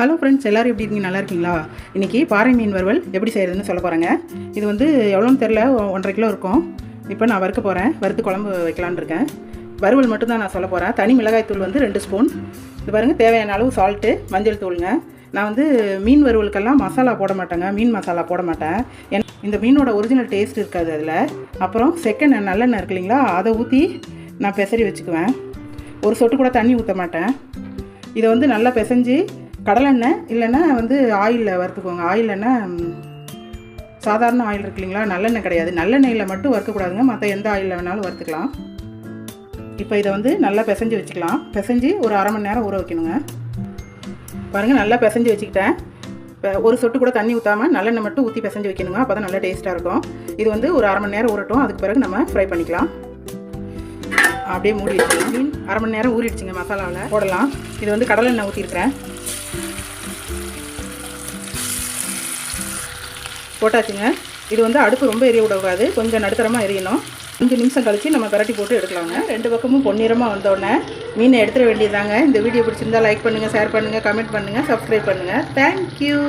Hello friends எல்லோரும் எப்படி இருக்கீங்க? நல்லா இருக்கீங்களா? இன்றைக்கி பாறை மீன் வறுவல் எப்படி செய்கிறதுன்னு சொல்ல போகிறேங்க இது வந்து எவ்வளோன்னு தெரில ஒன்றரை கிலோ இருக்கும். இப்போ நான் வறுக்க போகிறேன் வறுத்து குழம்பு வைக்கலான்னு இருக்கேன். வறுவல் மட்டும்தான் நான் சொல்ல போகிறேன் தனி மிளகாய் தூள் வந்து ரெண்டு ஸ்பூன். இது பாருங்கள் தேவையான அளவு சால்ட்டு மஞ்சள் தூளுங்க. நான் வந்து மீன் வறுவலுக்கெல்லாம் மசாலா போட மாட்டேங்க. மீன் மசாலா போட மாட்டேன். என் இந்த மீனோட ஒரிஜினல் டேஸ்ட் இருக்காது அதில். அப்புறம் செகண்ட் நல்லெண்ணெய் இருக்கு இல்லைங்களா? அதை ஊற்றி நான் பெசரி வச்சுக்குவேன். ஒரு சொட்டு கூட தண்ணி ஊற்ற மாட்டேன். இதை வந்து நல்லா பிசைஞ்சு கடலெண்ணெய் இல்லைன்னா வந்து ஆயிலில் வறுத்துக்கோங்க. ஆயில் சாதாரண ஆயில் இருக்கு இல்லைங்களா? நல்லெண்ணெய் கிடையாது. நல்லெண்ணெயில் மட்டும் வறுக்கக்கூடாதுங்க. மற்ற எந்த ஆயிலில் வேணாலும் வறுத்துக்கலாம். இப்போ இதை வந்து நல்லா பிசைஞ்சு வச்சுக்கலாம். பிசைஞ்சு ஒரு அரை மணி நேரம் ஊற வைக்கணுங்க. பாருங்கள் நல்லா பிசைஞ்சு வச்சுக்கிட்டேன். இப்போ ஒரு சொட்டு கூட தண்ணி ஊற்றாமல் நல்லெண்ணெய் மட்டும் ஊற்றி பிசைஞ்சு வைக்கணுங்க. அப்போ தான் நல்லா டேஸ்ட்டாக இருக்கும். இது வந்து ஒரு அரை மணி நேரம் ஊறட்டும். அதுக்கு பிறகு நம்ம ஃப்ரை பண்ணிக்கலாம். அப்படியே மூடி வச்சுக்கலாம். மீன் அரை மணி நேரம் ஊறிடுச்சுங்க மசாலாவில் போடலாம். இது வந்து கடலெண்ணெய் ஊற்றிருக்கிறேன் போட்டாச்சுங்க. இது வந்து அடுப்பு ரொம்ப எரிய விடக்கூடாது. கொஞ்சம் நடுத்தரமாக எரியணும். அஞ்சு நிமிஷம் கழிச்சு நம்ம பிரட்டி போட்டு எடுக்கலாங்க. ரெண்டு பக்கமும் பொன்னிறமாக வந்தோடனே மீனை எடுத்துட வேண்டியதாங்க இந்த வீடியோ பிடிச்சிருந்தா லைக் பண்ணுங்கள் ஷேர் பண்ணுங்கள் கமெண்ட் பண்ணுங்கள் சப்ஸ்கிரைப் பண்ணுங்கள் தேங்க்யூ